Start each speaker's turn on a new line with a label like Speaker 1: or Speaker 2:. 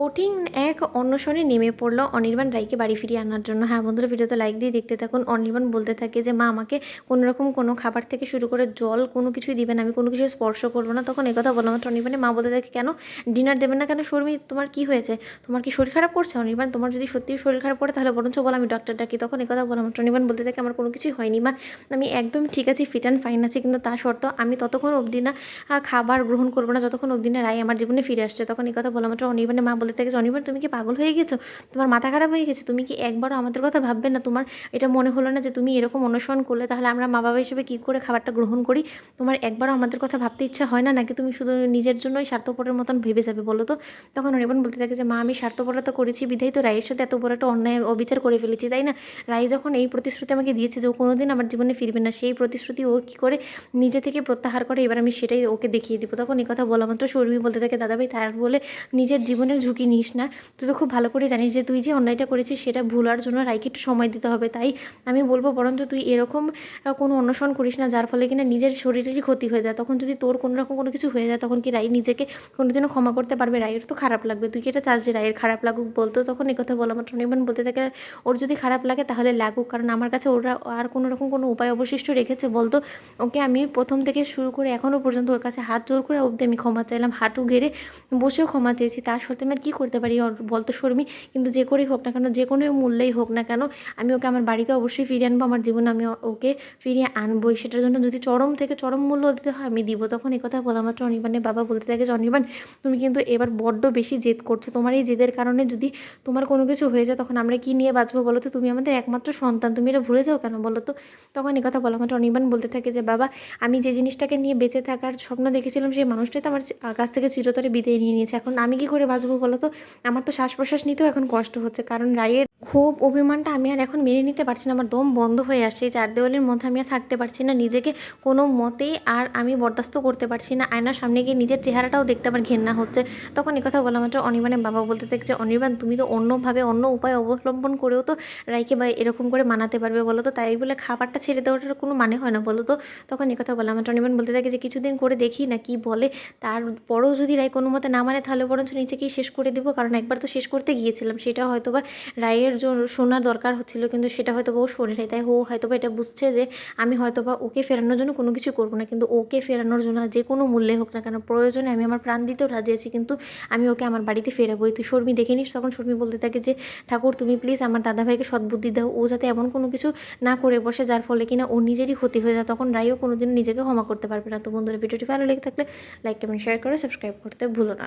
Speaker 1: কঠিন এক অন্বেষণে নেমে পড়ল অনির্বাণ রায়কে বাড়ি ফিরিয়ে আনার জন্য। হ্যাঁ বন্ধুরা, ভিডিওতে লাইক দিয়ে দেখতে থাকুন। অনির্বাণ বলতে থাকে যে, মা, আমাকে কোনো রকম কোনো খাবার থেকে শুরু করে জল কোনো কিছুই দিবেন আমি কোনো কিছু স্পর্শ করব না। তখন একথা বললাম মাত্র অনির্বাণে। মা বলতে থাকে, কেন ডিনার দেবেন না কেন? শর্মি, তোমার কি হয়েছে? তোমার কি শরীর খারাপ করছে? অনির্বাণ, তোমার যদি সত্যিই শরীর খারাপ পড়ে তাহলে বরঞ্চ বল আমি ডক্টর ডাকি। তখন একথা বললাম মাত্র অনির্বাণ বলতে থাকে, আমার কোনো কিছুই হয়নি, মা। আমি একদম ঠিক আছি ফিট অ্যান্ড ফাইন আছি, কিন্তু তা সত্ত্বেও আমি ততক্ষণ অবধি না খাবার গ্রহণ করব না। যতক্ষণ অবধি না রায় আমার জীবনে ফিরে আসছে। তখন এই কথা বলা মাত্র অনির্বাণের মা বলতে থাকে যে, অনির্বাণ, তুমি কি পাগল হয়ে গেছো? তোমার মাথা খারাপ হয়ে গেছে? তুমি কি একবারও আমাদের কথা ভাববে না? তোমার এটা মনে হলো না যে, তুমি এরকম অনুসরণ করলে? তাহলে আমরা মা বাবা হিসেবে কী করে খাবারটা গ্রহণ করি? তোমার একবারও আমাদের কথা ভাবতে ইচ্ছা হয় না? নাকি তুমি শুধু নিজের জন্যই স্বার্থপরের মতন ভেবে যাবে বলো তো? তখন অনির্বাণ বলতে থাকে যে, মা, আমি স্বার্থপরতা করেছি বিধাই তো রায়ের সাথে এত বড় একটা অন্যায়, অবিচার করে ফেলেছি, তাই না? রায় যখন এই প্রতিশ্রুতি আমাকে দিয়েছে যে, ও কোনোদিন আমার জীবনে ফিরবে না, সেই প্রতিশ্রুতি ও কী করে নিজে থেকে প্রত্যাহার করে? এবার আমি সেটাই ওকে দেখিয়ে দিব। তখন এই কথা বলা মাত্র শর্মী বলতে থাকে, দাদাভাই, তার বলে নিজের জীবনের ঝুঁকি নিস না। তুই তো খুব ভালো করে জানিস যে তুই যে অন্যায়টা করেছিস সেটা ভুলার জন্য রায়কে একটু সময় দিতে হবে। তাই আমি বলব বরঞ্চ তুই এরকম কোনো অনুসরণ করিস না, যার ফলে কিনা নিজের শরীরেরই ক্ষতি হয়ে যায়। তখন যদি তোর কোনো রকম কোনো কিছু হয়ে যায়, তখন কি রায় নিজেকে কোনোদিনও ক্ষমা করতে পারবে? রায়ের তো খারাপ লাগবে। তুই কি এটা চাস যে রায়ের খারাপ লাগুক বলতো? তখন কথা বলা মাত্র নির্মাণ বলতে থাকে, ওর যদি খারাপ লাগে তাহলে লাগুক। কারণ আমার কাছে ওরা আর কোনো রকম কোনো উপায় অবশিষ্ট রেখেছে বলতো। ওকে আমি প্রথম থেকে শুরু করে এখনও পর্যন্ত ওর কাছে হাত জোর করে অবধি আমি ক্ষমা চাইলাম। হাঁটু গেড়ে বসেও ক্ষমা চেয়েছি। তার সত্ত্বে আমি আর কী করতে পারি? বলতো শর্মী, কিন্তু যে করেই হোক না কেন, যে কোনো মূল্যেই হোক না কেন, আমি ওকে আমার বাড়িতে অবশ্যই ফিরিয়ে আনব, আমার জীবনে আমি ওকে ফিরিয়ে আনবোই। সেটার জন্য যদি চরম থেকে চরম মূল্য দিতে হয়, আমি দিব। তখন কথা বলা মাত্র অনির্বাণের বাবা বলতে থাকে যে, অনির্বাণ, তুমি কিন্তু এবার বড্ড বেশি জেদ করছ। তোমার এই জেদের কারণে যদি তোমার কোনো কিছু হয়ে যায়, তখন আমরা কি নিয়ে বাঁচবো বলো তো? তুমি আমাদের একমাত্র সন্তান, তুমি এটা ভুলে যাও কেন বলো তো? তখন কথা বলা মাত্র অনির্বাণ বলতে থাকে যে, বাবা, আমি যে জিনিসটাকে নিয়ে বেঁচে থাকার স্বপ্ন দেখেছিলাম, সেই মানুষটাই তো আমার কাছ থেকে চিরতরে বিদায় নিয়ে নিয়েছে। এখন আমি কি করে বাঁচবো বলো তো আমার তো শ্বাস প্রশ্বাস নিতেও এখন কষ্ট হচ্ছে। কারণ রায়ের খুব অভিমানটা আমি আর এখন মেনে নিতে পারছি না। আমার দম বন্ধ হয়ে আসছে। চার দেওয়ালের মধ্যে আমি আর থাকতে পারছি না। নিজেকে কোনো মতেই আর আমি বরদাস্ত করতে পারছি না। আয়নার সামনে গিয়ে নিজের চেহারাটাও দেখতে আমার ঘেন্না হচ্ছে। তখন কথা বলা মাত্র অনির্বাণের বাবা বলতে থাকে যে, অনির্বাণ, তুমি তো অন্যভাবে অন্য উপায় অবলম্বন করেও তো রাইকে বা এরকম করে মানাতে পারবে বলো তো? তাই বলে খাবারটা ছেড়ে দেওয়াটার কোনো মানে হয় না বলো তো? তখন কথা বলা মাত্র অনির্বাণ বলতে থাকে যে, কিছুদিন করে দেখি না কি বলে। তারপরেও যদি রায় কোনো মতে না মানে তাহলে বরঞ্চ নিজেকেই শেষ করে দিব। কারণ একবার তো শেষ করতে গিয়েছিলাম। সেটা হয়তো বা রায়ের জন্য শোনার দরকার হচ্ছিল, কিন্তু সেটা হয়তো বা ও শোনে নাই। তাই ও হয়তো বা এটা বুঝছে যে আমি হয়তো বা ওকে ফেরানোর জন্য কোনো কিছু করব না, কিন্তু ওকে ফেরানোর জন্য যে কোনো মূল্যে হোক না কেন, প্রয়োজনে আমি আমার প্রাণ দিতেও রাজি আছি, কিন্তু আমি ওকে আমার বাড়িতে ফেরাবোই। তুই শর্মি দেখে নিস, তখন শর্মি বলতে থাকে যে, ঠাকুর, তুমি প্লিজ আমার দাদাভাইকে সদ্বুদ্ধি দাও, ও যাতে এমন কোনো কিছু না করে বসে, যার ফলে কিনা ও নিজেরই ক্ষতি হয়ে যায়, তখন রাইও কোনোদিন নিজেকে ক্ষমা করতে পারবে না। তো বন্ধুরা, ভিডিওটি ভালো লেগে থাকলে লাইক কমেন্ট শেয়ার করে সাবস্ক্রাইব করতে ভুলো না।